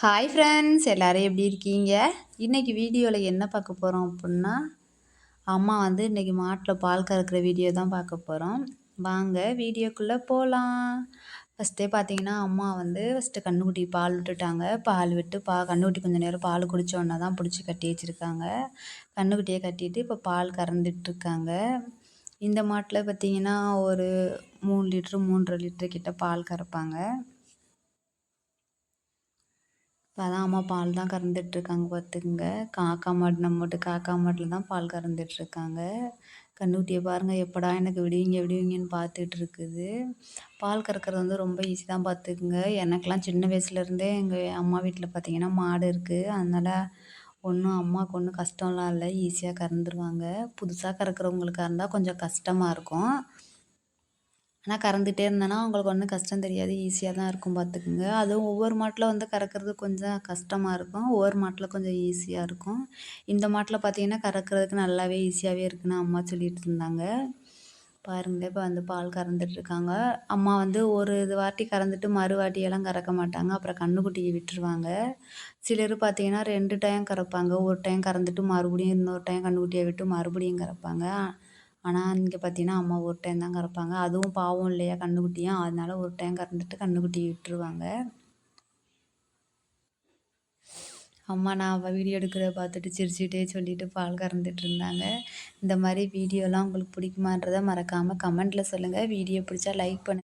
Hi friends எல்லோரும் எப்படி இருக்கீங்க? இன்றைக்கி வீடியோவில் என்ன பார்க்க போகிறோம் அப்படின்னா அம்மா வந்து இன்றைக்கி மாட்டில் பால் கறக்கிற வீடியோ தான் பார்க்க போகிறோம் வாங்க வீடியோக்குள்ளே போகலாம் ஃபஸ்ட்டே பார்த்தீங்கன்னா அம்மா வந்து ஃபஸ்ட்டு கண்ணுக்குட்டி பால் விட்டுட்டாங்க. பால் விட்டு பா கண்ணுக்குட்டி கொஞ்சம் நேரம் பால் குடித்தோடனே தான் பிடிச்சி கட்டி வச்சுருக்காங்க. கண்ணுக்குட்டியை கட்டிட்டு இப்போ பால் கறந்துட்டுருக்காங்க இந்த மாட்டில் பார்த்திங்கன்னா ஒரு மூணு லிட்ரு மூன்றரை லிட்ரு கிட்ட பால் கறப்பாங்க. இப்போ அதான் அம்மா பால் தான் கறந்துட்டுருக்காங்க பார்த்துக்குங்க. காக்கா மாடு நம்ம மட்டும் காக்கா மாட்டில் தான் பால் கறந்துட்டுருக்காங்க கண்ணுக்குட்டியை பாருங்கள் எப்படா எனக்கு விடுவீங்க விடுவீங்கன்னு பார்த்துட்டு இருக்குது பால் கறக்கிறது வந்து ரொம்ப ஈஸி தான் பார்த்துக்குங்க. எனக்கெலாம் சின்ன வயசுலேருந்தே எங்கள் அம்மா வீட்டில் பார்த்திங்கன்னா மாடு இருக்குது அதனால் ஒன்றும் அம்மாவுக்கு ஒன்றும் கஷ்டம்லாம் இல்லை ஈஸியாக கறந்துருவாங்க. புதுசாக கறக்கிறவங்களுக்காக இருந்தால் கொஞ்சம் கஷ்டமாக இருக்கும். ஆனால் கறந்துகிட்டே இருந்தேன்னா அவங்களுக்கு ஒன்றும் கஷ்டம் தெரியாது. ஈஸியாக தான் இருக்கும் பார்த்துக்குங்க அதுவும் ஒவ்வொரு மாட்டில் வந்து கறக்கிறது கொஞ்சம் கஷ்டமாக இருக்கும். ஒவ்வொரு மாட்டில் கொஞ்சம் ஈஸியாக இருக்கும். இந்த மாட்டில் பார்த்தீங்கன்னா கறக்கிறதுக்கு நல்லாவே ஈஸியாகவே இருக்குன்னு அம்மா சொல்லிட்டு இருந்தாங்க. பாருங்க இப்போ வந்து பால் கறந்துட்டுருக்காங்க அம்மா வந்து ஒரு இது வாட்டி கறந்துட்டு மறு வாட்டியெல்லாம் கறக்க மாட்டாங்க. அப்புறம் கண்ணுக்குட்டியை விட்டுருவாங்க. சிலர் பார்த்தீங்கன்னா ரெண்டு டைம் கறப்பாங்க. ஒரு டைம் கறந்துட்டு மறுபடியும் இன்னொரு டைம் கண்ணுக்குட்டியை விட்டு மறுபடியும் கறப்பாங்க. ஆனால் இங்கே பார்த்தீங்கன்னா அம்மா ஒரு டைம் தான் கறப்பாங்க அதுவும் பாவம் இல்லையா கன்றுக்குட்டியும் அதனால ஒரு டைம் கறந்துட்டு கன்றுக்குட்டியை விட்டுருவாங்க. அம்மா நான் வீடியோ எடுக்கிறத பார்த்துட்டு சிரிச்சுட்டே சொல்லிட்டு பால் கறந்துட்டு இருந்தாங்க. இந்த மாதிரி வீடியோலாம் உங்களுக்கு பிடிக்குமான்றதை மறக்காமல் கமெண்ட்டில் சொல்லுங்கள் வீடியோ பிடிச்சா லைக் பண்ணுங்கள்